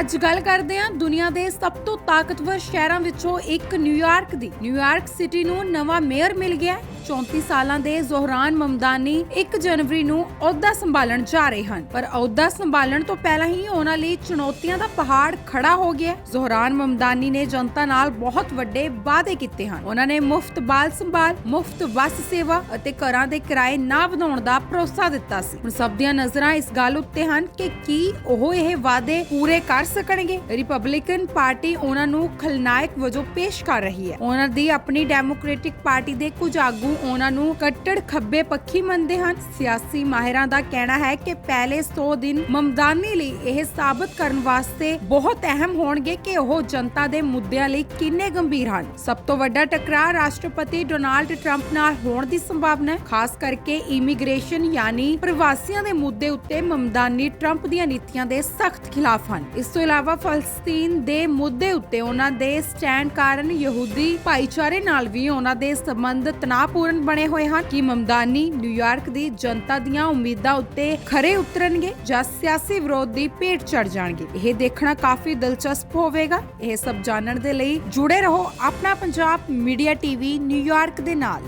ਅੱਜ ਗੱਲ ਕਰਦੇ ਹਾਂ ਦੁਨੀਆ ਦੇ ਸਭ ਤੋਂ ਤਾਕਤਵਰ ਸ਼ਹਿਰਾਂ ਵਿੱਚੋਂ ਇੱਕ ਨਿਊਯਾਰਕ ਦੀ। ਨਿਊਯਾਰਕ ਸਿਟੀ ਨੂੰ ਨਵਾਂ ਮੇਅਰ ਮਿਲ ਗਿਆ ਹੈ। 34 ਸਾਲਾਂ ਦੇ ਜ਼ੋਹਰਾਨ ਮਮਦਾਨੀ 1 ਜਨਵਰੀ ਨੂੰ ਅਹੁਦਾ ਸੰਭਾਲਣ ਜਾ ਰਹੇ ਹਨ। ਪਰ ਅਹੁਦਾ ਸੰਭਾਲਣ ਤੋਂ ਪਹਿਲਾਂ ਹੀ ਉਹਨਾਂ ਲਈ ਚੁਣੌਤੀਆਂ ਦਾ ਪਹਾੜ ਖੜਾ ਹੋ ਗਿਆ ਜ਼ੋਹਰਾਨ ਮਮਦਾਨੀ ਨੇ ਜਨਤਾ ਨਾਲ ਬਹੁਤ ਵੱਡੇ ਵਾਅਦੇ ਕੀਤੇ ਹਨ। ਉਹਨਾਂ ਨੇ ਮੁਫਤ ਬਾਲ ਸੰਭਾਲ, ਮੁਫਤ ਬੱਸ ਸੇਵਾ ਅਤੇ ਘਰਾਂ ਦੇ ਕਿਰਾਏ ਨਾ ਵਧਾਉਣ ਦਾ ਭਰੋਸਾ ਦਿੱਤਾ ਸੀ। ਹੁਣ ਸਭ ਦੀਆਂ ਨਜ਼ਰਾਂ ਇਸ ਗੱਲ ਉੱਤੇ ਹਨ ਕਿ ਕੀ ਉਹ ਇਹ ਵਾਅਦੇ ਪੂਰੇ ਕਰ ਸਕਣਗੇ? ਰਿਪਬਲਿਕਨ ਪਾਰਟੀ ਉਹਨਾਂ ਨੂੰ ਖਲਨਾਇਕ ਵਜੋਂ ਪੇਸ਼ ਕਰ ਰਹੀ ਹੈ। ਉਹਨਾਂ ਦੀ ਆਪਣੀ ਡੈਮੋਕ੍ਰੈਟਿਕ ਪਾਰਟੀ ਦੇ ਕੁਝ ਆਗੂ ਉਹਨਾਂ ਨੂੰ ਕੱਟੜ ਖੱਬੇ ਪੱਖੀ ਮੰਨਦੇ ਹਨ। ਸਿਆਸੀ ਮਾਹਿਰਾਂ ਦਾ ਕਹਿਣਾ ਹੈ ਕਿ ਪਹਿਲੇ 100 ਦਿਨ ਮਮਦਾਨੀ ਲਈ ਇਹ ਸਾਬਤ ਕਰਨ ਵਾਸਤੇ ਬਹੁਤ ਅਹਿਮ ਹੋਣਗੇ ਕਿ ਉਹ ਜਨਤਾ ਦੇ ਮੁੱਦਿਆਂ ਲਈ ਕਿੰਨੇ ਗੰਭੀਰ ਹਨ। ਸਭ ਤੋਂ ਵੱਡਾ ਟਕਰਾਅ ਰਾਸ਼ਟਰਪਤੀ ਡੋਨਾਲਡ ਟਰੰਪ ਨਾਲ ਹੋਣ ਦੀ ਸੰਭਾਵਨਾ ਹੈ। ਖਾਸ ਕਰਕੇ ਇਮੀਗ੍ਰੇਸ਼ਨ ਯਾਨੀ ਪ੍ਰਵਾਸੀਆਂ ਦੇ ਮੁੱਦੇ ਉੱਤੇ ਮਮਦਾਨੀ ਟਰੰਪ ਦੀਆਂ ਨੀਤੀਆਂ ਦੇ ਸਖਤ ਖਿਲਾਫ ਹਨ। ਇਸ ਤੋਂ ਇਲਾਵਾ ਫਲਸਤੀਨ ਦੇ ਮੁੱਦੇ ਉੱਤੇ ਉਹਨਾਂ ਦੇ ਸਟੈਂਡ ਕਾਰਨ ਯਹੂਦੀ ਭਾਈਚਾਰੇ ਨਾਲ ਵੀ ਉਹਨਾਂ ਦੇ ਸੰਬੰਧ ਤਣਾਅਪੂਰਨ ਬਣੇ ਹੋਏ ਹਨ। ਕਿ ਮਮਦਾਨੀ ਨਿਊਯਾਰਕ ਦੀ ਜਨਤਾ ਦੀਆਂ ਉਮੀਦਾਂ ਉੱਤੇ ਖਰੇ ਉਤਰਨਗੇ ਜਾਂ ਸਿਆਸੀ ਵਿਰੋਧ ਦੀ ਭੇਟ ਚੜ ਜਾਣਗੇ? ਇਹ ਦੇਖਣਾ ਕਾਫੀ ਦਿਲਚਸਪ ਹੋਵੇਗਾ। ਇਹ ਸਭ ਜਾਣਨ ਦੇ ਲਈ ਜੁੜੇ ਰਹੋ ਆਪਣਾ ਪੰਜਾਬ ਮੀਡੀਆ ਟੀਵੀ ਨਿਊਯਾਰਕ ਦੇ ਨਾਲ।